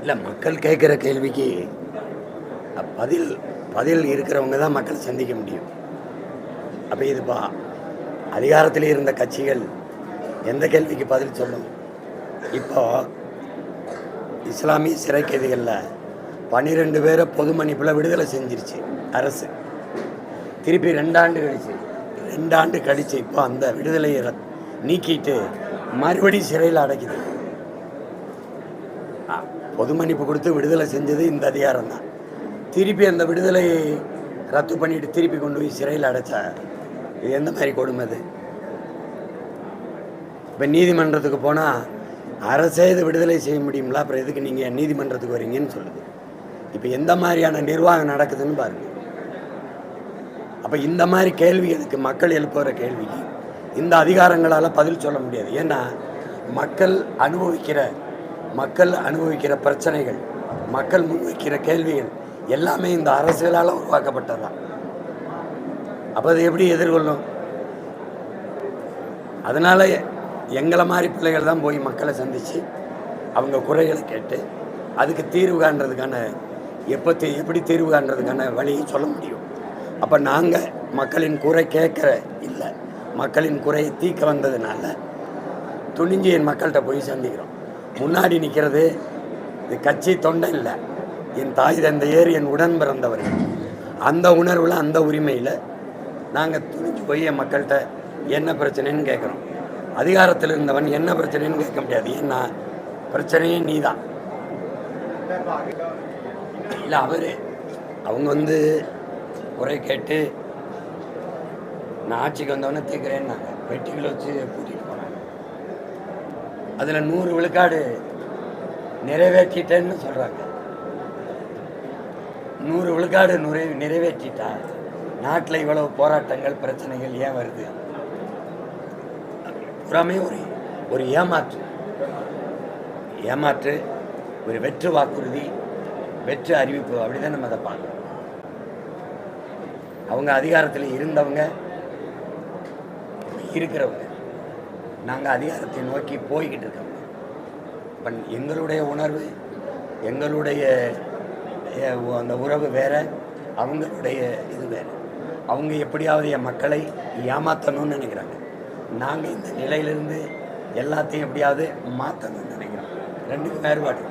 இல்லை மக்கள் கேட்குற கேள்விக்கு பதில் பதில் இருக்கிறவங்க தான் மக்கள் சந்திக்க முடியும். அப்போ இதுப்பா அதிகாரத்தில் இருந்த கட்சிகள் எந்த கேள்விக்கு பதில் சொல்லும்? இப்போ இஸ்லாமிய சிறை கைதிகளில் பன்னிரெண்டு பேரை பொது மன்னிப்பில் விடுதலை செஞ்சிருச்சு அரசு. திருப்பி ரெண்டாண்டு கழிச்சு ரெண்டாண்டு கழிச்சு இப்போ அந்த விடுதலையை ரத்- நீக்கிட்டு மறுபடியும் சிறையில் அடைக்குது. பொது மன்னிப்பு கொடுத்து விடுதலை செஞ்சது இந்த அதிகாரம் தான். திருப்பி அந்த விடுதலையை ரத்து பண்ணிட்டு திருப்பி கொண்டு போய் சிறையில் அடைச்சா இது எந்த மாதிரி கொடுமை அது? இப்போ நீதிமன்றத்துக்கு போனால் அரசே இது விடுதலை செய்ய முடியுங்களா அப்புறம் எதுக்கு நீங்கள் நீதிமன்றத்துக்கு வரீங்கன்னு சொல்லுது. இப்போ எந்த மாதிரியான நிர்வாகம் நடக்குதுன்னு பாருங்க. அப்போ இந்த மாதிரி கேள்வி எதுக்கு? மக்கள் எழுப்புகிற கேள்விக்கு. இந்த அதிகாரங்களால் பதில் சொல்ல முடியாது. ஏன்னா மக்கள் அனுபவிக்கிற மக்கள் அனுபவிக்கிற பிரச்சனைகள் மக்கள் முன்வைக்கிற கேள்விகள் எல்லாமே இந்த அரசுகளால் உருவாக்கப்பட்டதுதான். அப்போ அதை எப்படி எதிர்கொள்ளும்? அதனால் எங்களை மாதிரி பிள்ளைகள் தான் போய் மக்களை சந்தித்து அவங்க குறைகளை கேட்டு அதுக்கு தீர்வு காண்றதுக்கான எப்போ எப்படி தீர்வு காண்றதுக்கான வழியை சொல்ல முடியும். அப்போ நாங்கள் மக்களின் குறை கேட்குற இல்லை மக்களின் குறையை தீக்க வந்ததுனால துணிஞ்சு என் மக்கள்கிட்ட போய் சந்திக்கிறோம். முன்னாடி நிற்கிறது இது கட்சி தொண்டை இல்லை. என் தாய் தந்தையர் என் உடன் பிறந்தவர்கள் அந்த உணர்வில் அந்த உரிமையில் நாங்கள் துணிஞ்சு போய் என் மக்கள்கிட்ட என்ன பிரச்சனைன்னு கேட்குறோம் அதிகாரத்தில் இருந்தவன் என்ன பிரச்சனைன்னு கேட்க முடியாது. ஏன்னா பிரச்சனையே நீ தான் இல்லை அவர் அவங்க வந்து குறை கேட்டு நான் ஆட்சிக்கு வந்தவொடனே தீர்க்குறேன்னாங்க. வெட்டிகளை வச்சு கூட்டிகிட்டு அதில் நூறு விழுக்காடு நிறைவேற்றிட்டேன்னு சொல்கிறாங்க நூறு விழுக்காடு நுரை நிறைவேற்றிட்டா நாட்டில் இவ்வளவு போராட்டங்கள் பிரச்சனைகள் ஏன் வருது? புறாமே ஒரு ஒரு ஏமாற்று. ஏமாற்று ஒரு வெற்று வாக்குறுதி வெற்று அறிவிப்பு அப்படிதான் நம்ம அதை பார்க்கணும். அவங்க அதிகாரத்தில் இருந்தவங்க இருக்கிறவங்க. நாங்கள் அதிகாரத்தை நோக்கி போய்கிட்டு இருக்கோம். இப்போ எங்களுடைய உணர்வு எங்களுடைய அந்த உறவு வேறு அவங்களுடைய இது வேறு. அவங்க எப்படியாவது என் மக்களை ஏமாற்றணும்னு நினைக்கிறாங்க. நாங்கள் இந்த நிலையிலிருந்து எல்லாத்தையும் எப்படியாவது மாற்றணும்னு நினைக்கிறோம். ரெண்டுக்கும் வேறுபாடு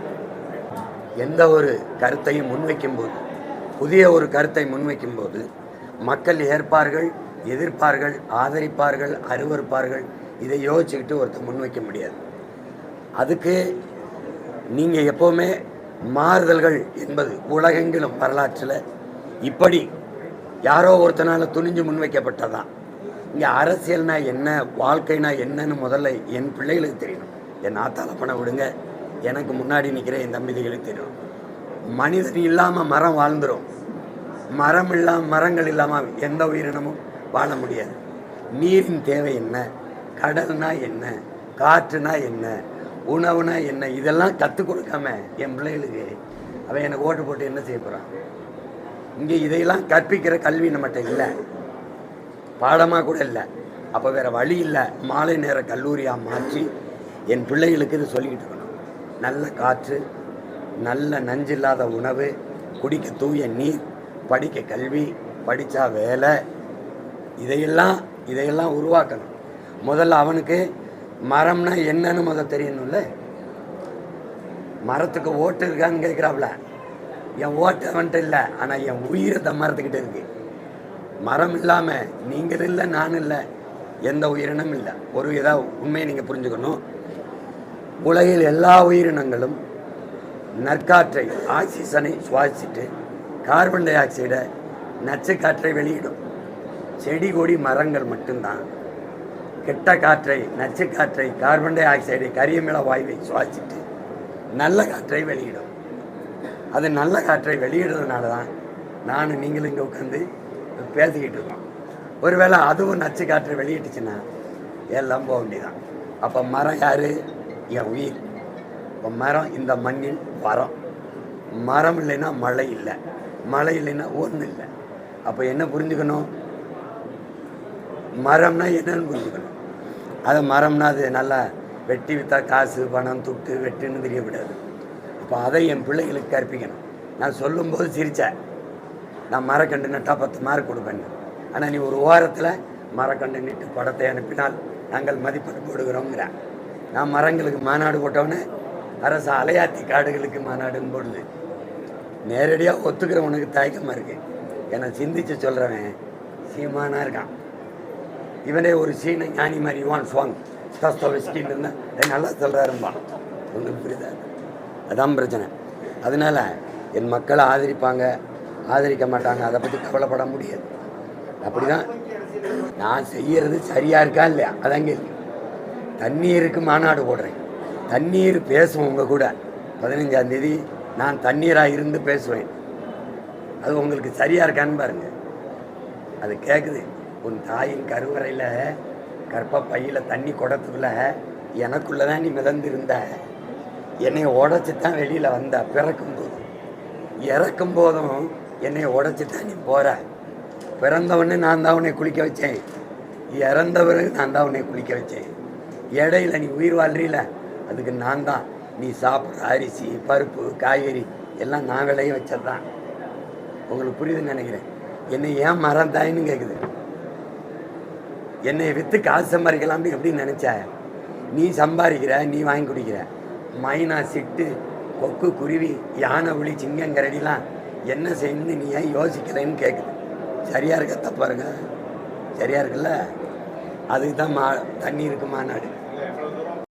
எந்த ஒரு கருத்தையும் முன்வைக்கும்போது புதிய ஒரு கருத்தை முன்வைக்கும்போது மக்கள் ஏற்பார்கள் எதிர்ப்பார்கள் ஆதரிப்பார்கள் அருவருப்பார்கள் இதை யோசிச்சுக்கிட்டு ஒருத்தர் முன்வைக்க முடியாது. அதுக்கு நீங்கள் எப்போவுமே மாறுதல்கள் என்பது உலகெங்கிலும் வரலாற்றில் இப்படி யாரோ ஒருத்தனால் துணிஞ்சு முன்வைக்கப்பட்டதான் இங்கே அரசியல்னா என்ன வாழ்க்கைனா என்னன்னு முதல்ல என் பிள்ளைகளுக்கு தெரியணும். என் ஆத்தால பணம் விடுங்க எனக்கு முன்னாடி நிற்கிற என் தம்பிதிகளுக்கு தெரியும் மனிதன் இல்லாமல் மரம் வாழ்ந்துடும் மரம் இல்லாமல் மரங்கள் இல்லாமல் எந்த உயிரினமும் வாழ முடியாது. நீரின் தேவை என்ன? கடல்னா என்ன? காற்றுனா என்ன? உணவுனா என்ன? இதெல்லாம் கற்றுக் கொடுக்காம என் பிள்ளைகளுக்கு அவன் எனக்கு ஓட்டு போட்டு என்ன செய்ய போகிறான் இங்கே இதையெல்லாம் கற்பிக்கிற கல்வி நம்மகிட்ட இல்லை. பாடமாக கூட இல்லை. அப்போ வேறு வழி இல்லை. மாலை நேர கல்லூரியாக மாற்றி என் பிள்ளைகளுக்கு இது சொல்லிக்கிட்டு இருக்கணும். நல்ல காற்று நல்ல நஞ்சில்லாத உணவு குடிக்க தூய நீர் படிக்க கல்வி படித்தா வேலை. இதையெல்லாம் இதையெல்லாம் உருவாக்கணும். முதல்ல அவனுக்கு மரம்னா என்னன்னு முதல் தெரியணும்ல? மரத்துக்கு ஓட்டு இருக்கான்னு கேட்குறாப்புல என் ஓட்டு அவன்கிட்ட இல்லை ஆனால் என் உயிரை தம் மரத்துக்கிட்ட இருக்கு. மரம் இல்லாமல் நீங்கள் இல்லை நானும் இல்லை எந்த உயிரினமும் இல்லை. ஒரு இதாக உண்மையை நீங்கள் புரிஞ்சுக்கணும். உலகில் எல்லா உயிரினங்களும் நற்காற்றை ஆக்சிஜனை சுவாசிச்சுட்டு கார்பன் டை ஆக்சைடை நச்சு காற்றை வெளியிடும். செடி கொடி மரங்கள் மட்டும்தான். கெட்ட காற்றை நச்சு காற்றை கார்பன் டை ஆக்சைடை கரியமில வாயுவை சுவாசிட்டு நல்ல காற்றை வெளியிடும். அது நல்ல காற்றை வெளியிடுறதுனால தான் நானும் நீங்களும் இங்கே உட்காந்து பேசிக்கிட்டு இருக்கோம். ஒருவேளை அதுவும் நச்சு காற்றை வெளியிட்டுச்சுன்னா எல்லாம் போக வேண்டியதான் அப்போ மரம் யார்? என் உயிர். இப்போ மரம் இந்த மண்ணின் வரம். மரம் இல்லைன்னா மழை இல்லை. மழை இல்லைன்னா ஒன்றும் இல்லை. அப்போ என்ன புரிஞ்சுக்கணும்? மரம்னா என்னன்னு புரிஞ்சுக்கணும். அது மரம்னா அது நல்லா வெட்டி விற்றா காசு பணம் துட்டு வெட்டுன்னு தெரியக்கூடாது. அப்போ அதை என் பிள்ளைகளுக்கு கற்பிக்கணும். நான் சொல்லும்போது சிரித்தேன் நான் மரக்கண்டு நட்டால் பத்து மார்க் கொடுப்பேன் ஆனால் நீ ஒரு ஓரத்தில் மரக்கண்டு நிட்டு படத்தை அனுப்பினால் நாங்கள் மதிப்பெண் போடுகிறோங்கிறேன் நான் மரங்களுக்கு மாநாடு போட்டவொன்னே அரசு அலையாத்தி காடுகளுக்கு மாநாடுன்னு போடுது. நேரடியாக ஒத்துக்கிறவனுக்கு தயக்கமாக இருக்குது என்னை சிந்திச்சு சொல்கிறவன் சீமானா இருக்கான். இவனே ஒரு சீன ஞானி மாதிரி யுவான் சுவாங் தஸ்தோவெஸ்கின்னு இருந்தால் நல்லா சொல்கிறாரும்பான் உங்களுக்கு புரியுதா? அதான் பிரச்சனை. அதனால் என் மக்களை ஆதரிப்பாங்க. ஆதரிக்க மாட்டாங்க. அதை பற்றி கவலைப்பட முடியாது. அப்படி தான் நான் செய்கிறது சரியாக இருக்கா இல்லையா? அதான் கேள்வி. தண்ணீருக்கு மாநாடு போடுறேன். தண்ணீர் பேசுவோம் உங்கள் கூட. பதினஞ்சாந்தேதி நான் தண்ணீராக இருந்து பேசுவேன். அது உங்களுக்கு சரியாக இருக்கான்னு பாருங்கள் அது கேட்குது உன் தாயின் கருவறையில் கற்ப பையில் தண்ணி குடத்துக்குள்ள எனக்குள்ளே தான் நீ மிதந்திருந்த. என்னை உடச்சி தான் வெளியில் வந்த பிறக்கும் போதும் இறக்கும் போதும் என்னை உடச்சி தான் நீ போகிற பிறந்தவொடனே நான் தான் உன்னை குளிக்க வச்சேன். இறந்த பிறகு நான் தான் உன்னை குளிக்க வச்சேன். இடையில நீ உயிர் வாழ்றீல அதுக்கு நான் தான். நீ சாப்பிட்ற அரிசி பருப்பு காய்கறி எல்லாம் நான் விளைய வச்சது தான் உங்களுக்கு புரியுதுன்னு நினைக்கிறேன். என்னை ஏன் மறந்தாயின்னு கேட்குது என்னை விற்று காசு சம்பாதிக்கலாம்னு எப்படின்னு நினச்ச? நீ சம்பாதிக்கிற நீ வாங்கி குடிக்கிற. மைனா சிட்டு கொக்கு குருவி யானை புலி சிங்கங்கரடிலாம் என்ன செய்யணும்னு நீ ஏன் யோசிக்கிறேன்னு கேட்குது சரியாக இருக்க? தப்பாக இருக்க? சரியாக இருக்குல்ல? அதுக்கு தான் மா தண்ணி இருக்கு மாநாடு